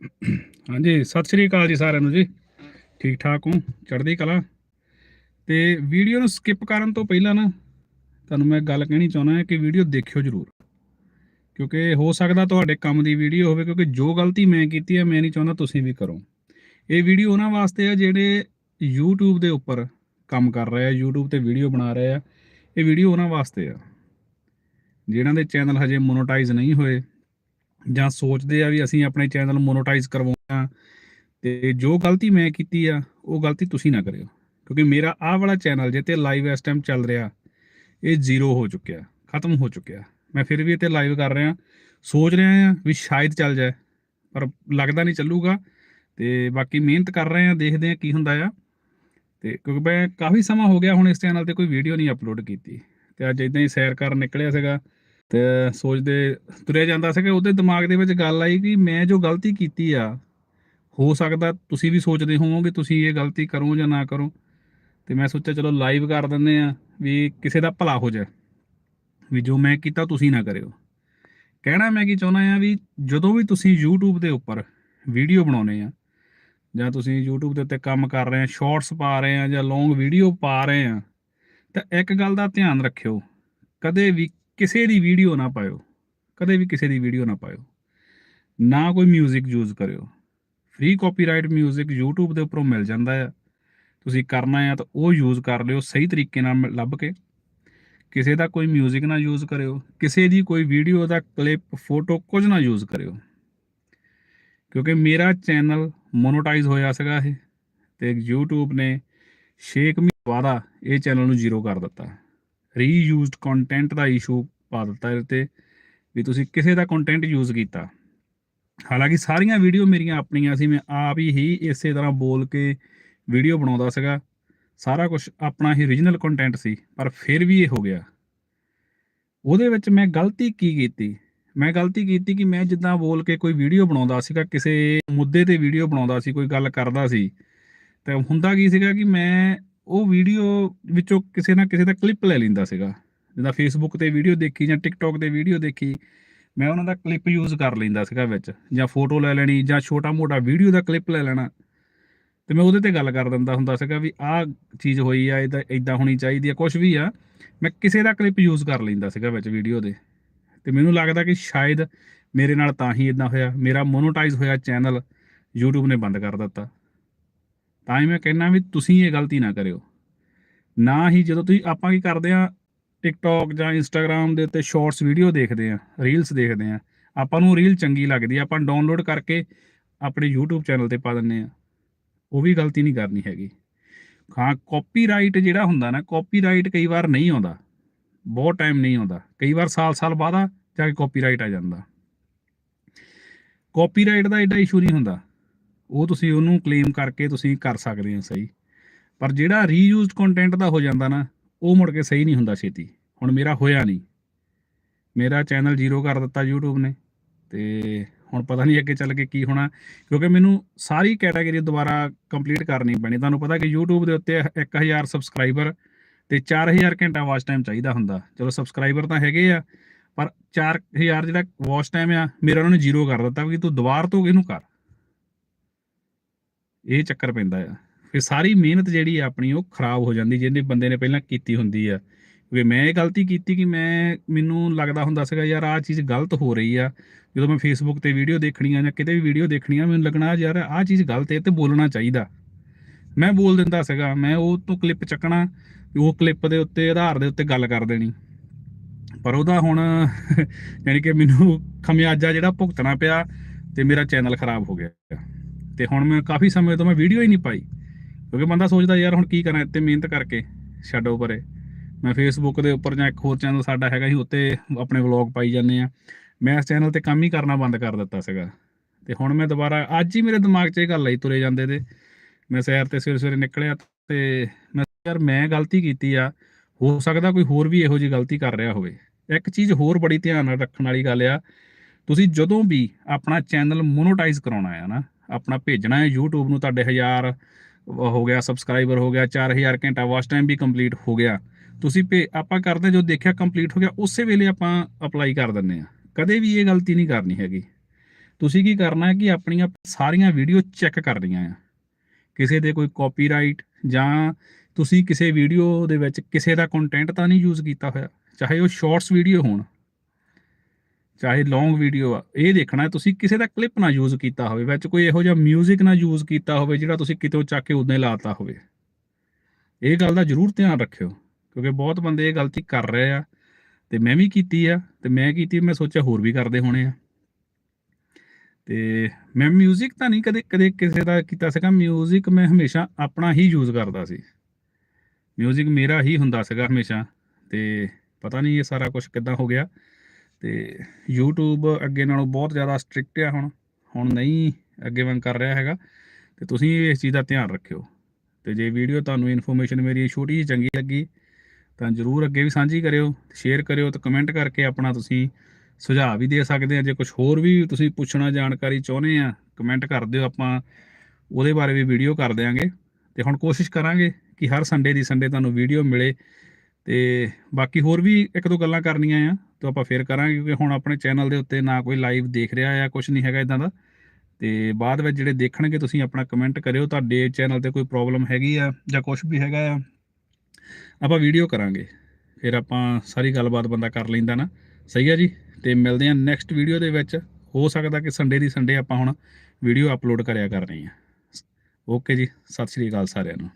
ਹਾਂਜੀ, ਸਤਿ ਸ਼੍ਰੀ ਅਕਾਲ ਜੀ ਸਾਰਿਆਂ ਨੂੰ ਜੀ। ਠੀਕ ਠਾਕ ਹੋ? ਚੜ੍ਹਦੀ ਕਲਾ। ਤੇ ਵੀਡੀਓ ਨੂੰ ਸਕਿਪ ਕਰਨ ਤੋਂ ਪਹਿਲਾਂ ਨਾ, ਤੁਹਾਨੂੰ ਮੈਂ ਗੱਲ ਕਹਿਣੀ ਚਾਹੁੰਦਾ ਹਾਂ ਕਿ ਵੀਡੀਓ ਦੇਖਿਓ ਜ਼ਰੂਰ। ਕਿਉਂਕਿ ਹੋ ਸਕਦਾ ਤੁਹਾਡੇ ਕੰਮ ਦੀ ਵੀਡੀਓ ਹੋਵੇ, ਕਿਉਂਕਿ ਜੋ ਗਲਤੀ ਮੈਂ ਕੀਤੀ ਹੈ, ਮੈਂ ਨਹੀਂ ਚਾਹੁੰਦਾ ਤੁਸੀਂ ਵੀ ਕਰੋ। ਇਹ ਵੀਡੀਓ ਉਹਨਾਂ ਵਾਸਤੇ ਆ ਜਿਹੜੇ YouTube ਦੇ ਉੱਪਰ ਕੰਮ ਕਰ ਰਹੇ ਆ, YouTube ਤੇ ਵੀਡੀਓ ਬਣਾ ਰਹੇ ਆ। ਇਹ ਵੀਡੀਓ ਉਹਨਾਂ ਵਾਸਤੇ ਆ, ਜਿਨ੍ਹਾਂ ਦੇ ਚੈਨਲ ਹਜੇ ਮੋਨੋਟਾਈਜ਼ ਨਹੀਂ ਹੋਏ। ਜਾਂ ਸੋਚਦੇ ਆ ਵੀ ਅਸੀਂ ਆਪਣੇ ਚੈਨਲ ਮੋਨੋਟਾਈਜ਼ ਕਰਵਾਉਣਾ ਤੇ ਜੋ ਗਲਤੀ ਮੈਂ ਕੀਤੀ ਆ, ਉਹ ਗਲਤੀ ਤੁਸੀਂ ਨਾ ਕਰਿਓ। ਕਿਉਂਕਿ ਮੇਰਾ ਆਹ ਵਾਲਾ ਚੈਨਲ ਜੇ ਤੇ ਲਾਈਵ ਇਸ ਟਾਈਮ ਚੱਲ ਰਿਹਾ, ਇਹ ਜ਼ੀਰੋ ਹੋ ਚੁੱਕਿਆ, ਖਤਮ ਹੋ ਚੁੱਕਿਆ। ਮੈਂ ਫਿਰ ਵੀ ਇਹ ਤੇ ਲਾਈਵ ਕਰ ਰਿਹਾ, ਸੋਚ ਰਿਹਾ ਆ ਵੀ ਸ਼ਾਇਦ ਚੱਲ ਜਾਏ, ਪਰ ਲੱਗਦਾ ਨਹੀਂ ਚੱਲੂਗਾ ਤੇ ਬਾਕੀ ਮਿਹਨਤ ਕਰ ਰਹੇ ਆ ਦੇਖਦੇ ਆ ਕੀ ਹੁੰਦਾ ਆ। ਤੇ ਕਿਉਂਕਿ ਮੈਂ ਕਾਫੀ ਸਮਾਂ ਹੋ ਗਿਆ ਹੁਣ ਇਸ ਚੈਨਲ ਤੇ ਕੋਈ ਵੀਡੀਓ ਨਹੀਂ ਅਪਲੋਡ ਕੀਤੀ। ਤੇ ਅੱਜ ਇਦਾਂ ਹੀ ਸੈਰ ਕਰਨ ਨਿਕਲਿਆ ਸੀਗਾ। ਤੇ ਸੋਚਦੇ, ਤੁਰਿਆ ਜਾਂਦਾ ਸੀਗਾ ਉਹਦੇ ਦਿਮਾਗ ਦੇ ਵਿੱਚ ਗੱਲ ਆਈ ਕਿ ਮੈਂ ਜੋ ਗਲਤੀ ਕੀਤੀ ਆ, ਹੋ ਸਕਦਾ ਤੁਸੀਂ ਵੀ ਸੋਚਦੇ ਹੋਵੋਗੇ ਤੁਸੀਂ ਇਹ ਗਲਤੀ ਕਰੋ ਜਾਂ ਨਾ ਕਰੋ। ਤੇ ਮੈਂ ਸੋਚਿਆ, ਚਲੋ ਲਾਈਵ ਕਰ ਦਿੰਦੇ ਆ ਵੀ ਕਿਸੇ ਦਾ ਭਲਾ ਹੋ ਜਾਏ, ਵੀ ਜੋ ਮੈਂ ਕੀਤਾ ਤੁਸੀਂ ਨਾ ਕਰਿਓ। ਕਹਿਣਾ ਮੈਂ ਕੀ ਚਾਹੁੰਦਾ ਆ ਵੀ ਜਦੋਂ ਵੀ ਤੁਸੀਂ YouTube ਦੇ ਉੱਪਰ ਵੀਡੀਓ ਬਣਾਉਨੇ ਆ ਜਾਂ ਤੁਸੀਂ YouTube ਦੇ ਉੱਤੇ ਕੰਮ ਕਰ ਰਹੇ ਆ ਸ਼ਾਰਟਸ ਪਾ ਰਹੇ ਆ ਜਾਂ ਲੌਂਗ ਵੀਡੀਓ ਪਾ ਰਹੇ ਆ ਤਾਂ ਇੱਕ ਗੱਲ ਦਾ ਧਿਆਨ ਰੱਖਿਓ, ਕਦੇ ਵੀ ਕਿਸੇ ਦੀ ਵੀਡੀਓ ਨਾ ਪਾਇਓ ਕਦੇ ਵੀ ਕਿਸੇ ਦੀ ਵੀਡੀਓ ਨਾ ਪਾਇਓ ਨਾ ਕੋਈ 뮤직 ਯੂਜ਼ ਕਰਿਓ ਫ੍ਰੀ ਕਾਪੀਰਾਈਟ 뮤직 YouTube ਦੇ ਉੱਪਰੋਂ ਮਿਲ ਜਾਂਦਾ ਆ ਤੁਸੀਂ ਕਰਨਾ ਆ ਤਾਂ ਉਹ ਯੂਜ਼ ਕਰ ਲਿਓ ਸਹੀ ਤਰੀਕੇ ਨਾਲ ਮ- ਲੱਭ ਕੇ ਕਿਸੇ ਦਾ ਕੋਈ 뮤직 ਨਾ ਯੂਜ਼ ਕਰਿਓ ਕਿਸੇ ਦੀ ਕੋਈ ਵੀਡੀਓ ਦਾ ਕਲਿੱਪ ਫੋਟੋ ਕੁਝ ਨਾ ਯੂਜ਼ ਕਰਿਓ ਕਿਉਂਕਿ ਮੇਰਾ ਚੈਨਲ ਮੋਨੋਟਾਈਜ਼ ਹੋਇਆ ਸੀਗਾ ਇਹ ਤੇ YouTube ਨੇ 6 ਮਹੀਨੇ ਬਾਅਦ ਇਹ ਚੈਨਲ ਨੂੰ ਜ਼ੀਰੋ ਕਰ ਦਿੱਤਾ ਰੀਯੂਜ਼ਡ ਕੰਟੈਂਟ ਦਾ ਇਸ਼ੂ ਪਾ ਦਿੱਤਾ ਇਹਦੇ ਤੇ, ਵੀ ਤੁਸੀਂ ਕਿਸੇ ਦਾ ਕੰਟੈਂਟ ਯੂਜ਼ ਕੀਤਾ। ਹਾਲਾਂਕਿ ਸਾਰੀਆਂ ਵੀਡੀਓ ਮੇਰੀਆਂ ਆਪਣੀਆਂ ਸੀ, ਮੈਂ ਆਪ ਹੀ ਇਸੇ ਤਰ੍ਹਾਂ ਬੋਲ ਕੇ ਵੀਡੀਓ ਬਣਾਉਂਦਾ ਸੀਗਾ। ਸਾਰਾ ਕੁਝ ਆਪਣਾ ਹੀ origignal ਕੰਟੈਂਟ ਸੀ, ਪਰ ਫਿਰ ਵੀ ਇਹ ਹੋ ਗਿਆ। ਉਹਦੇ ਵਿੱਚ ਮੈਂ ਗਲਤੀ ਕੀ ਕੀਤੀ? ਮੈਂ ਗਲਤੀ ਕੀਤੀ ਕਿ ਮੈਂ ਜਿੱਦਾਂ ਬੋਲ ਕੇ ਕੋਈ ਵੀਡੀਓ ਬਣਾਉਂਦਾ ਸੀਗਾ, ਕਿਸੇ ਮੁੱਦੇ ਤੇ ਵੀਡੀਓ ਬਣਾਉਂਦਾ ਸੀ, ਕੋਈ ਗੱਲ ਕਰਦਾ ਸੀ, ਤੇ ਹੁੰਦਾ ਕੀ ਸੀਗਾ ਕਿ ਮੈਂ ਉਹ ਵੀਡੀਓ ਵਿੱਚੋਂ ਕਿਸੇ ਨਾ ਕਿਸੇ ਦਾ ਕਲਿੱਪ ਲੈ ਲੈਂਦਾ ਸੀਗਾ। ਜਿੱਦਾਂ ਫੇਸਬੁੱਕ ਤੇ ਵੀਡੀਓ ਦੇਖੀ ਜਾਂ ਟਿਕਟੌਕ ਤੇ ਵੀਡੀਓ ਦੇਖੀ, ਮੈਂ ਉਹਨਾਂ ਦਾ ਕਲਿੱਪ ਯੂਜ਼ ਕਰ ਲੈਂਦਾ ਸੀਗਾ ਵਿੱਚ, ਜਾਂ ਫੋਟੋ ਲੈ ਲੈਣੀ, ਜਾਂ ਛੋਟਾ ਮੋਟਾ ਵੀਡੀਓ ਦਾ ਕਲਿੱਪ ਲੈ ਲੈਣਾ। ਤੇ ਮੈਂ ਉਹਦੇ ਤੇ ਗੱਲ ਕਰ ਦਿੰਦਾ ਹੁੰਦਾ ਸੀਗਾ ਵੀ ਆਹ ਚੀਜ਼ ਹੋਈ ਆ, ਇਹਦਾ ਇਦਾਂ ਹੋਣੀ ਚਾਹੀਦੀ ਆ ਕੁਝ ਵੀ ਆ, ਮੈਂ ਕਿਸੇ ਦਾ ਕਲਿੱਪ ਯੂਜ਼ ਕਰ ਲੈਂਦਾ ਸੀਗਾ ਵਿੱਚ ਵੀਡੀਓ ਦੇ। ਤੇ ਮੈਨੂੰ ਲੱਗਦਾ ਕਿ ਸ਼ਾਇਦ ਮੇਰੇ ਨਾਲ ਤਾਂ ਹੀ ਇਦਾਂ ਹੋਇਆ, ਮੇਰਾ ਮੋਨੋਟਾਈਜ਼ ਹੋਇਆ ਚੈਨਲ YouTube ਨੇ ਬੰਦ ਕਰ ਦਿੱਤਾ। ਤਾਂ ਹੀ ਮੈਂ ਕਹਿੰਦਾ ਵੀ ਤੁਸੀਂ ਇਹ ਗਲਤੀ ਨਾ ਕਰਿਓ। ਨਾ ਹੀ ਜਦੋਂ ਤੁਸੀਂ, ਆਪਾਂ ਕੀ ਕਰਦੇ ਆ ਟਿਕਟੌਕ ਜਾਂ ਇੰਸਟਾਗ੍ਰam ਦੇ ਉੱਤੇ ਸ਼ਾਰਟਸ ਵੀਡੀਓ ਦੇਖਦੇ ਆ ਰੀਲਸ ਦੇਖਦੇ ਆ ਆਪਾਂ ਨੂੰ ਰੀਲ ਚੰਗੀ ਲੱਗਦੀ ਆ, ਆਪਾਂ ਡਾਊਨਲੋਡ ਕਰਕੇ ਆਪਣੇ YouTube ਚੈਨਲ ਤੇ ਪਾ ਦਿੰਨੇ ਆ ਉਹ ਵੀ ਗਲਤੀ ਨਹੀਂ ਕਰਨੀ ਹੈਗੀ। ਹਾਂ ਕਾਪੀਰਾਈਟ ਜਿਹੜਾ ਹੁੰਦਾ ਨਾ ਕਾਪੀਰਾਈਟ ਕਈ ਵਾਰ ਨਹੀਂ ਆਉਂਦਾ। ਬਹੁਤ ਟਾਈਮ ਨਹੀਂ ਆਉਂਦਾ। ਕਈ ਵਾਰ ਸਾਲ-ਸਾਲ ਬਾਅਦ ਆ ਜਾ ਕੇ ਕਾਪੀਰਾਈਟ ਆ ਜਾਂਦਾ। ਕਾਪੀਰਾਈਟ ਦਾ ਐਡਾ ਇਸ਼ੂ ਨਹੀਂ ਹੁੰਦਾ। ਉਹ ਤੁਸੀਂ ਉਹਨੂੰ ਕਲੇਮ ਕਰਕੇ ਤੁਸੀਂ ਕਰ ਸਕਦੇ ਹੋ ਸਹੀ। ਪਰ ਜਿਹੜਾ ਰੀਯੂਜ਼ਡ ਕੰਟੈਂਟ ਦਾ ਹੋ ਜਾਂਦਾ ਨਾ, ਉਹ ਮੁੜ ਕੇ ਸਹੀ ਨਹੀਂ ਹੁੰਦਾ ਛੇਤੀ। ਹੁਣ ਮੇਰਾ ਹੋਇਆ ਨਹੀਂ। ਮੇਰਾ ਚੈਨਲ ਜ਼ੀਰੋ ਕਰ ਦਿੱਤਾ YouTube ਨੇ ਤੇ ਹੁਣ ਪਤਾ ਨਹੀਂ ਅੱਗੇ ਚੱਲ ਕੇ ਕੀ ਹੋਣਾ, ਕਿਉਂਕਿ ਮੈਨੂੰ ਸਾਰੀ ਕੈਟਾਗਰੀ ਦੁਬਾਰਾ ਕੰਪਲੀਟ ਕਰਨੀ ਪੈਣੀ। ਤੁਹਾਨੂੰ ਪਤਾ ਕਿ YouTube ਦੇ ਉੱਤੇ 1000 ਸਬਸਕ੍ਰਾਈਬਰ ਤੇ 4000 ਘੰਟਾ ਵਾਚ ਟਾਈਮ ਚਾਹੀਦਾ ਹੁੰਦਾ। ਚਲੋ ਸਬਸਕ੍ਰਾਈਬਰ ਤਾਂ ਹੈਗੇ ਆ, ਪਰ 4000 ਜਿਹੜਾ ਵਾਚ ਟਾਈਮ ਆ, ਮੇਰਾ ਉਹਨਾਂ ਨੇ ਜ਼ੀਰੋ ਕਰ ਦਿੱਤਾ ਵੀ ਤੂੰ ਦੁਬਾਰ ਤੋਂ ਇਹਨੂੰ ਕਰ। ਇਹ ਚੱਕਰ ਪੈਂਦਾ ਆ। ਫਿਰ ਸਾਰੀ ਮਿਹਨਤ ਜਿਹੜੀ ਆ ਆਪਣੀ, ਉਹ ਖਰਾਬ ਹੋ ਜਾਂਦੀ, ਜਿਹਨੇ ਬੰਦੇ ਨੇ ਪਹਿਲਾਂ ਕੀਤੀ ਹੁੰਦੀ ਆ। ਵੀ ਮੈਂ ਇਹ ਗਲਤੀ ਕੀਤੀ ਕਿ ਮੈਂ, ਮੈਨੂੰ ਲੱਗਦਾ ਹੁੰਦਾ ਸੀਗਾ, ਯਾਰ ਆਹ ਚੀਜ਼ ਗਲਤ ਹੋ ਰਹੀ ਆ। ਜਦੋਂ ਮੈਂ ਫੇਸਬੁੱਕ ਤੇ ਵੀਡੀਓ ਦੇਖਣੀ ਆ ਜਾਂ ਕਿਤੇ ਵੀ ਵੀਡੀਓ ਦੇਖਣੀ ਆ ਮੈਨੂੰ ਲੱਗਣਾ ਯਾਰ ਆਹ ਚੀਜ਼ ਗਲਤ ਹੈ ਤੇ ਬੋਲਣਾ ਚਾਹੀਦਾ। ਮੈਂ ਬੋਲ ਦਿੰਦਾ ਸੀਗਾ, ਮੈਂ ਉਹ ਤੋਂ ਕਲਿੱਪ ਚੱਕਣਾ, ਉਹ ਕਲਿੱਪ ਦੇ ਉੱਤੇ, ਆਧਾਰ ਦੇ ਉੱਤੇ ਗੱਲ ਕਰ ਦੇਣੀ। ਪਰ ਉਹਦਾ ਹੁਣ ਯਾਨੀ ਕਿ ਮੈਨੂੰ ਖਮਿਆਜਾ ਜਿਹੜਾ ਭੁਗਤਣਾ ਪਿਆ ਤੇ ਮੇਰਾ ਚੈਨਲ ਖਰਾਬ ਹੋ ਗਿਆ। ਤੇ ਹੁਣ ਮੈਂ ਕਾਫੀ ਸਮੇਂ ਤੋਂ ਮੈਂ ਵੀਡੀਓ ਹੀ ਨਹੀਂ ਪਾਈ। ਕਿਉਂਕਿ ਬੰਦਾ ਸੋਚਦਾ ਯਾਰ ਹੁਣ ਕੀ ਕਰਾਂ, ਇੱਥੇ ਮਿਹਨਤ ਕਰਕੇ ਛੱਡੋ ਪਰੇ। ਮੈਂ ਫੇਸਬੁੱਕ ਦੇ ਉੱਪਰ ਜਾਂ ਇੱਕ ਹੋਰ ਚੈਨਲ ਸਾਡਾ ਹੈਗਾ ਸੀ, ਉੱਤੇ ਆਪਣੇ ਵਲੌਗ ਪਾਈ ਜਾਂਦੇ ਆ ਮੈਂ ਇਸ ਚੈਨਲ ਤੇ ਕੰਮ ਹੀ ਕਰਨਾ ਬੰਦ ਕਰ ਦਿੱਤਾ ਸੀਗਾ। ਤੇ ਹੁਣ ਮੈਂ ਦੁਬਾਰਾ, ਅੱਜ ਹੀ ਮੇਰੇ ਦਿਮਾਗ 'ਚ ਇਹ ਗੱਲ ਆਈ ਤੁਰੇ ਜਾਂਦੇ ਤੇ ਮੈਂ ਸੈਰ ਤੇ ਸਵੇਰੇ ਸਵੇਰੇ ਨਿਕਲਿਆ ਤੇ ਮੈਂ ਯਾਰ ਮੈਂ ਗਲਤੀ ਕੀਤੀ ਆ, ਹੋ ਸਕਦਾ ਕੋਈ ਹੋਰ ਵੀ ਇਹੋ ਜਿਹੀ ਗਲਤੀ ਕਰ ਰਿਹਾ ਹੋਵੇ। ਇੱਕ ਚੀਜ਼ ਹੋਰ ਬੜੀ ਧਿਆਨ ਨਾਲ ਰੱਖਣ ਵਾਲੀ ਗੱਲ ਆ, ਤੁਸੀਂ ਜਦੋਂ ਵੀ ਆਪਣਾ ਚੈਨਲ ਮੋਨੋਟਾਈਜ਼ ਕਰਾਉਣਾ ਆ ਨਾ ਆਪਣਾ ਭੇਜਣਾ ਹੈ। YouTube ਨੂੰ ਤੁਹਾਡੇ 1000 ਹੋ ਗਿਆ ਸਬਸਕ੍ਰਾਈਬਰ ਹੋ ਗਿਆ 4000 ਘੰਟਾ ਵਾਚ ਟਾਈਮ ਵੀ ਕੰਪਲੀਟ ਹੋ ਗਿਆ। ਤੁਸੀਂ ਭੇ, ਆਪਾਂ ਕਰਦੇ ਜੋ ਦੇਖਿਆ ਕੰਪਲੀਟ ਹੋ ਗਿਆ, ਉਸੇ ਵੇਲੇ ਆਪਾਂ ਅਪਲਾਈ ਕਰ ਦਿੰਨੇ ਆ ਕਦੇ ਵੀ ਇਹ ਗਲਤੀ ਨਹੀਂ ਕਰਨੀ ਹੈਗੀ। ਤੁਸੀਂ ਕੀ ਕਰਨਾ ਹੈ ਕਿ ਆਪਣੀਆਂ ਸਾਰੀਆਂ ਵੀਡੀਓ ਚੈੱਕ ਕਰਨੀਆਂ ਆ। ਕਿਸੇ ਦੇ ਕੋਈ ਕਾਪੀਰਾਈਟ ਜਾਂ ਤੁਸੀਂ ਕਿਸੇ ਵੀਡੀਓ ਦੇ ਵਿੱਚ ਕਿਸੇ ਦਾ ਕੰਟੈਂਟ ਤਾਂ ਨਹੀਂ ਯੂਜ਼ ਕੀਤਾ ਹੋਇਆ। ਚਾਹੇ ਉਹ ਸ਼ਾਰਟਸ ਵੀਡੀਓ ਹੋਣ। ਚਾਹੇ ਲੌਂਗ ਵੀਡੀਓ ਆ ਇਹ ਦੇਖਣਾ ਹੈ ਤੁਸੀਂ ਕਿਸੇ ਦਾ ਕਲਿੱਪ ਨਾ ਯੂਜ਼ ਕੀਤਾ ਹੋਵੇ ਵਿੱਚ ਕੋਈ ਇਹੋ ਜਿਹਾ 뮤직 ਨਾ ਯੂਜ਼ ਕੀਤਾ ਹੋਵੇ ਜਿਹੜਾ ਤੁਸੀਂ ਕਿਤੋਂ ਚੱਕ ਕੇ ਉਦਾਂ ਹੀ ਲਾਤਾ ਹੋਵੇ ਇਹ ਗੱਲ ਦਾ ਜ਼ਰੂਰ ਧਿਆਨ ਰੱਖਿਓ ਕਿਉਂਕਿ ਬਹੁਤ ਬੰਦੇ ਇਹ ਗਲਤੀ ਕਰ ਰਹੇ ਆ ਤੇ ਮੈਂ ਵੀ ਕੀਤੀ ਆ ਤੇ ਮੈਂ ਕੀਤੀ ਮੈਂ ਸੋਚਿਆ ਹੋਰ ਵੀ ਕਰਦੇ ਹੋਣੇ ਆ ਤੇ ਮੈਂ 뮤직 ਤਾਂ ਨਹੀਂ ਕਦੇ ਕਦੇ ਕਿਸੇ ਦਾ ਕੀਤਾ ਸੀਗਾ 뮤직 ਮੈਂ ਹਮੇਸ਼ਾ ਆਪਣਾ ਹੀ ਯੂਜ਼ ਕਰਦਾ ਸੀ 뮤직 ਮੇਰਾ ਹੀ ਹੁੰਦਾ ਸੀਗਾ ਹਮੇਸ਼ਾ ਤੇ ਪਤਾ ਨਹੀਂ ਇਹ ਸਾਰਾ ਕੁਝ ਕਿੱਦਾਂ ਹੋ ਗਿਆ ਤੇ YouTube ਅੱਗੇ ਨਾਲੋਂ ਬਹੁਤ ਜ਼ਿਆਦਾ ਸਟ੍ਰਿਕਟ ਆ ਹੁਣ ਹੁਣ ਨਹੀਂ ਅੱਗੇ ਵਾਂਗ ਕਰ ਰਿਹਾ ਹੈਗਾ, ਤੇ ਤੁਸੀਂ ਇਸ ਚੀਜ਼ ਦਾ ਧਿਆਨ ਰੱਖਿਓ। ਤੇ ਜੇ ਵੀਡੀਓ ਤੁਹਾਨੂੰ ਇਨਫੋਰਮੇਸ਼ਨ ਮੇਰੀ ਛੋਟੀ ਜਿਹੀ ਚੰਗੀ ਲੱਗੀ, ਤਾਂ ਜਰੂਰ ਅੱਗੇ ਵੀ ਸਾਂਝੀ ਕਰਿਓ ਸ਼ੇਅਰ ਕਰਿਓ ਤੇ ਕਮੈਂਟ ਕਰਕੇ ਆਪਣਾ ਤੁਸੀਂ ਸੁਝਾਅ ਵੀ ਦੇ ਸਕਦੇ ਆ। ਜੇ ਕੁਝ ਹੋਰ ਵੀ ਤੁਸੀਂ ਪੁੱਛਣਾ, ਜਾਣਕਾਰੀ ਚਾਹੁੰਦੇ ਆ ਕਮੈਂਟ ਕਰ ਦਿਓ ਆਪਾਂ, ਉਹਦੇ ਬਾਰੇ ਵੀ ਵੀਡੀਓ ਕਰ ਦਿਆਂਗੇ। ਤੇ ਹੁਣ ਕੋਸ਼ਿਸ਼ ਕਰਾਂਗੇ ਕਿ ਹਰ ਸੰਡੇ ਦੀ ਸੰਡੇ ਤੁਹਾਨੂੰ ਵੀਡੀਓ ਮਿਲੇ ਤੇ ਬਾਕੀ ਹੋਰ ਵੀ ਇੱਕ ਦੋ ਗੱਲਾਂ ਕਰਨੀਆਂ ਆ, ਤਾਂ ਆਪਾਂ ਫੇਰ ਕਰਾਂਗੇ, ਕਿਉਂਕਿ ਹੁਣ ਆਪਣੇ ਚੈਨਲ ਦੇ ਉੱਤੇ ਨਾ ਕੋਈ ਲਾਈਵ ਦੇਖ ਰਿਹਾ ਆ ਕੁਝ ਨਹੀਂ ਹੈਗਾ ਇਦਾਂ ਦਾ। ਤੇ ਬਾਅਦ ਵਿੱਚ ਜਿਹੜੇ ਦੇਖਣਗੇ, ਤੁਸੀਂ ਆਪਣਾ ਕਮੈਂਟ ਕਰਿਓ, ਤੁਹਾਡੇ ਚੈਨਲ ਤੇ ਕੋਈ ਪ੍ਰੋਬਲਮ ਹੈਗੀ ਆ ਜਾਂ ਕੁਝ ਵੀ ਹੈਗਾ ਆ, ਆਪਾਂ ਵੀਡੀਓ ਕਰਾਂਗੇ। ਫਿਰ ਆਪਾਂ ਸਾਰੀ ਗੱਲਬਾਤ ਬੰਦਾ ਕਰ ਲੈਂਦਾ ਨਾ। ਸਹੀ ਆ ਜੀ? ਤੇ ਮਿਲਦੇ ਆ ਨੈਕਸਟ ਵੀਡੀਓ ਦੇ ਵਿੱਚ। ਹੋ ਸਕਦਾ ਕਿ ਸੰਡੇ ਦੀ ਸੰਡੇ ਆਪਾਂ ਹੁਣ ਵੀਡੀਓ ਅਪਲੋਡ ਕਰਿਆ ਕਰਨੀ ਆ। ਓਕੇ ਜੀ, ਸਤਿ ਸ਼੍ਰੀ ਅਕਾਲ ਸਾਰਿਆਂ ਨੂੰ।